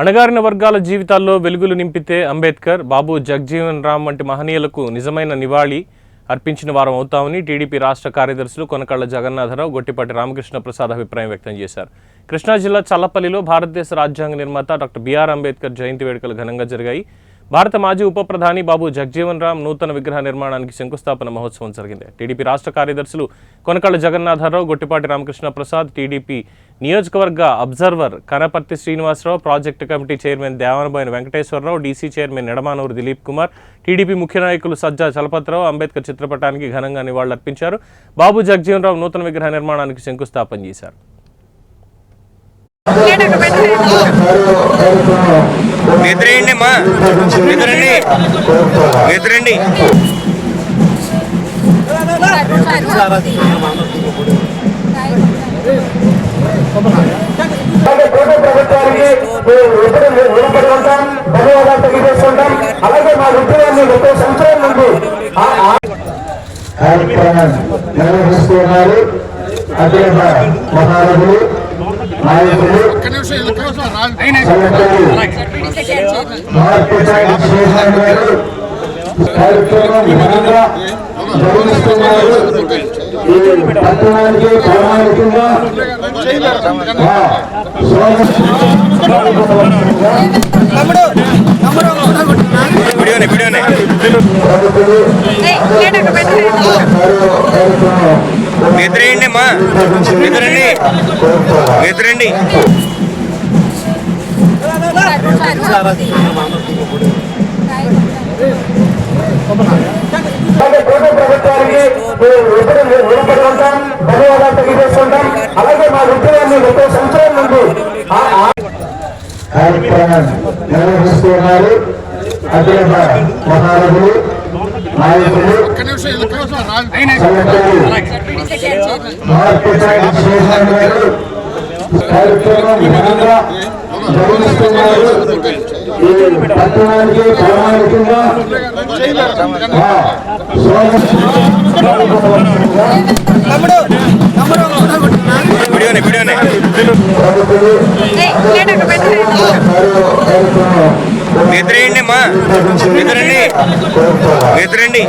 అణగారిన వర్గాల జీవితాల్లో వెలుగులు నింపితే అంబేద్కర్ బాబు జగ్జీవన్ రామ్ వంటి మహనీయులకు నిజమైన నివాళి అర్పించిన వారం అవుతామని టీడీపీ రాష్ట్ర కార్యదర్శులు కొనకళ్ళ జగన్నాథరావు గొట్టిపాటి రామకృష్ణ ప్రసాద్ అభిప్రాయం వ్యక్తం చేశారు. కృష్ణా జిల్లా చల్లపల్లిలో భారతదేశ రాజ్యాంగ నిర్మాత డాక్టర్ బిఆర్ అంబేద్కర్ జయంతి వేడుకలు ఘనంగా జరిగాయి. భారత మాజీ ఉప ప్రధాని బాబు జగ్జీవన్ రామ్ నూతన విగ్రహ నిర్మాణానికి శంకుస్థాపన మహోత్సవం జరిగింది. టీడీపీ రాష్ట్ర కార్యదర్శులు కొనకళ్ళ జగన్నాథరావు గొట్టిపాటి రామకృష్ణ ప్రసాద్ టీడీపీ నియోజకవర్గ observer Kanaparthi Srinivasarao project committee chairman Devanaboina Venkateswararao DC chairman Nidamanuru Dilip Kumar TDP ముఖ్య నాయకులు సజ్జా చలపతిరావు అంబేద్కర్ చిత్రపటానికి ఘనంగా నివాళులర్పించారు. బాబు జగ్జీవన్ రావు నూతన విగ్రహ నిర్మాణానికి శంకుస్థాపన చేశారు. నిద్రేయండి మా నిద్రండి నిద్రండి ధన్యవాదాలు అలాగే మా ఉద్యోగాన్ని ముప్పై సంవత్సరం నుండి ఆ- నిర్వహిస్తున్నారు అఖిల మహారాజులు పట్టణానికి ప్రామాణికంగా వీడియోనే వీడియోనే నిద్రేయండి అమ్మా. నిద్రండి నిద్రండి ప్రభుత్వానికి మేము ధన్యవాదాలు అలాగే మా ఉద్యోగాన్ని ముప్పై సంవత్సరాల నుండి ఆ- నిర్వహిస్తున్నారు మహారాజులు నాయకులు కార్యక్రమం ఈ పట్టణానికి ప్రామాణికంగా వీడియోనే వీడియోనే ప్రముఖులు మా. నిద్రండి నిద్రండి